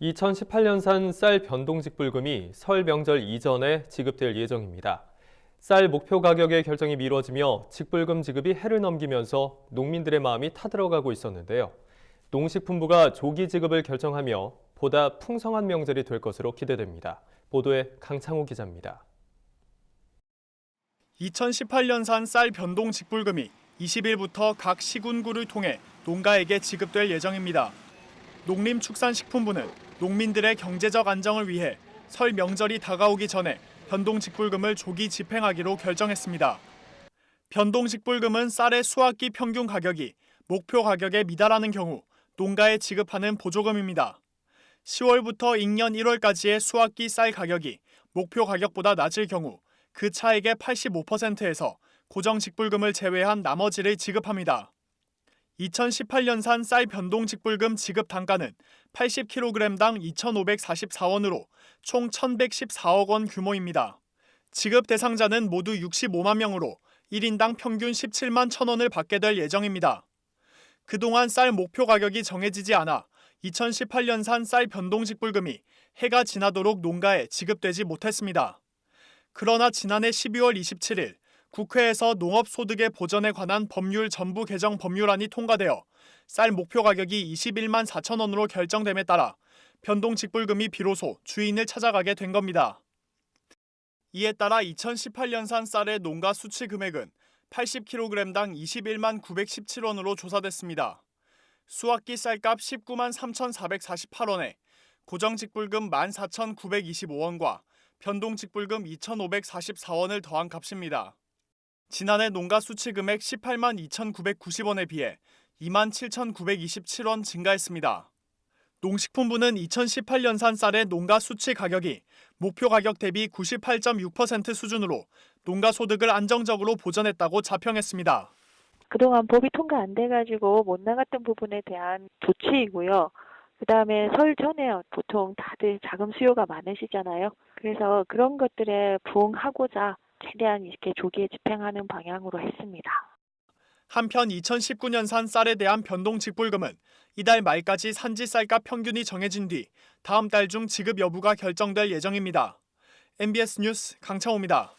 2018년산 쌀 변동직불금이 설 명절 이전에 지급될 예정입니다. 쌀 목표 가격의 결정이 미뤄지며 직불금 지급이 해를 넘기면서 농민들의 마음이 타들어가고 있었는데요. 농식품부가 조기 지급을 결정하며 보다 풍성한 명절이 될 것으로 기대됩니다. 보도에 강창호 기자입니다. 2018년산 쌀 변동 직불금이 20일부터 각 시군구를 통해 농가에게 지급될 예정입니다. 농림축산식품부는 농민들의 경제적 안정을 위해 설 명절이 다가오기 전에 변동 직불금을 조기 집행하기로 결정했습니다. 변동 직불금은 쌀의 수확기 평균 가격이 목표 가격에 미달하는 경우 농가에 지급하는 보조금입니다. 10월부터 익년 1월까지의 수확기 쌀 가격이 목표 가격보다 낮을 경우 그 차액의 85%에서 고정 직불금을 제외한 나머지를 지급합니다. 2018년산 쌀 변동 직불금 지급 단가는 80kg당 2,544원으로 총 1,114억 원 규모입니다. 지급 대상자는 모두 65만 명으로 1인당 평균 17만 1,000원을 받게 될 예정입니다. 그동안 쌀 목표 가격이 정해지지 않아 2018년산 쌀 변동 직불금이 해가 지나도록 농가에 지급되지 못했습니다. 그러나 지난해 12월 27일 국회에서 농업소득의 보전에 관한 법률 전부 개정 법률안이 통과되어 쌀 목표 가격이 21만 4천 원으로 결정됨에 따라 변동 직불금이 비로소 주인을 찾아가게 된 겁니다. 이에 따라 2018년산 쌀의 농가 수치 금액은 80kg당 21만 917원으로 조사됐습니다. 수확기 쌀값 19만 3,448원에 고정 직불금 14,925원과 변동 직불금 2,544원을 더한 값입니다. 지난해 농가 수치 금액 18만 2,990원에 비해 2만 7,927원 증가했습니다. 농식품부는 2018년산 쌀의 농가 수치 가격이 목표 가격 대비 98.6% 수준으로 농가 소득을 안정적으로 보전했다고 자평했습니다. 그동안 법이 통과 안 돼가지고 못 나갔던 부분에 대한 조치이고요. 그 다음에 설 전에 보통 다들 자금 수요가 많으시잖아요. 그래서 그런 것들에 부응하고자 최대한 이렇게 조기에 집행하는 방향으로 했습니다. 한편 2019년 산 쌀에 대한 변동 직불금은 이달 말까지 산지 쌀값 평균이 정해진 뒤 다음 달 중 지급 여부가 결정될 예정입니다. MBS 뉴스 강창호입니다.